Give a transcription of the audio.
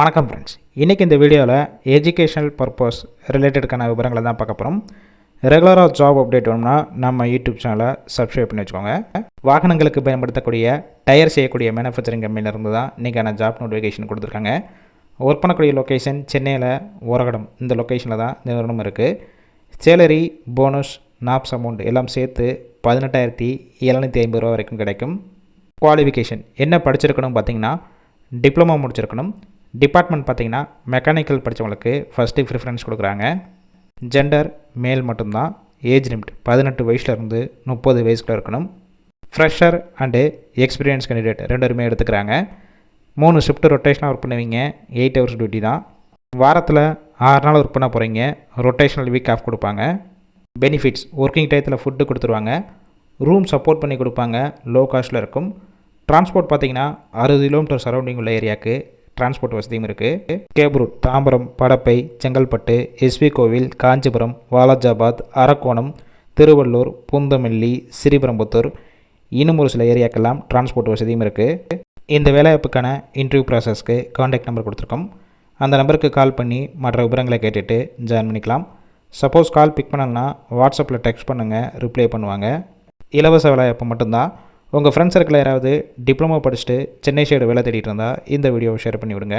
வணக்கம் ஃப்ரெண்ட்ஸ் இன்றைக்கி இந்த வீடியோவில் எஜுகேஷனல் பர்பஸ் ரிலேட்டடுக்கான விவரங்களை தான் பார்க்க போகிறோம் ரெகுலராக ஜாப் அப்டேட் வேணும்னா நம்ம யூடியூப் சேனலை சப்ஸ்கிரைப் பண்ணி வச்சுக்கோங்க. வாகனங்களுக்கு பயன்படுத்தக்கூடிய டயர் செய்யக்கூடிய மேனுஃபேக்சரிங் கம்பெனிலேருந்து தான் இன்றைக்கான ஜாப் நோட்டிஃபிகேஷன் கொடுத்துருக்காங்க. ஒர்க் பண்ணக்கூடிய லொக்கேஷன் சென்னையில் ஓரகடம். இந்த லொக்கேஷனில் தான் இந்த நிறுவனம் இருக்குது சேலரி போனஸ் நாப்ஸ் அமௌண்ட் எல்லாம் சேர்த்து பதினெட்டாயிரத்தி எழுநூற்றி ஐம்பது ரூபா வரைக்கும் கிடைக்கும். குவாலிஃபிகேஷன் என்ன படிச்சிருக்கணும் பார்த்திங்கன்னா டிப்ளமோ முடிச்சிருக்கணும். டிபார்ட்மெண்ட் பார்த்திங்கன்னா மெக்கானிக்கல் படித்தவங்களுக்கு ஃபஸ்ட்டு ப்ரிஃபரன்ஸ் கொடுக்குறாங்க. ஜெண்டர் மேல் மட்டும்தான். ஏஜ் லிமிட் பதினெட்டு வயசுலேருந்து முப்பது வயசுக்குள்ள இருக்கணும். ஃப்ரெஷர் அண்டு எக்ஸ்பீரியன்ஸ் கேண்டிடேட் ரெண்டுமே எடுத்துக்கிறாங்க. மூணு ஷிஃப்ட் ரொட்டேஷனாக ஒர்க் பண்ணுவீங்க. எயிட் ஹவர்ஸ் டியூட்டி தான். வாரத்தில் ஆறு நாள் ஒர்க் பண்ண போகிறீங்க ரொட்டேஷனல் வீக் ஆஃப் கொடுப்பாங்க. பெனிஃபிட்ஸ் ஒர்க்கிங் டயத்தில் ஃபுட்டு கொடுத்துருவாங்க. ரூம் சப்போர்ட் பண்ணி கொடுப்பாங்க. லோ காஸ்ட்டில் இருக்கும். டிரான்ஸ்போர்ட் பார்த்தீங்கன்னா அறுபது கிலோமீட்டர் சரௌண்டிங் உள்ள ஏரியாவுக்கு டிரான்ஸ்போர்ட் வசதியும் இருக்குது cab route Tambaram Padappai Chengalpattu SV கோவில் காஞ்சிபுரம் வாலாஜாபாத் அரக்கோணம் திருவள்ளூர் பூந்தமல்லி ஸ்ரீபெரும்புத்தூர் இன்னும் ஒரு சில ஏரியாக்கெல்லாம் டிரான்ஸ்போர்ட் வசதியும் இருக்குது இந்த வேலைவாய்ப்புக்கான இன்டர்வியூ ப்ராசஸ்க்கு காண்டாக்ட் நம்பர் கொடுத்துருக்கோம். அந்த நம்பருக்கு கால் பண்ணி மற்ற விவரங்களை கேட்டுட்டு ஜாயின் பண்ணிக்கலாம். சப்போஸ் கால் பிக் பண்ணலன்னா வாட்ஸ்அப்பில் டெக்ஸ்ட் பண்ணுங்கள் ரிப்ளை பண்ணுவாங்க. இலவச வேலைவாய்ப்பு மட்டும்தான். உங்கள் ஃப்ரெண்ட்ஸ் சர்க்கிளில் யாராவது டிப்ளமோ படிச்சுட்டு சென்னை சைடு வேலை தேடிட்டு இருந்தால் இந்த வீடியோவை ஷேர் பண்ணி விடுங்க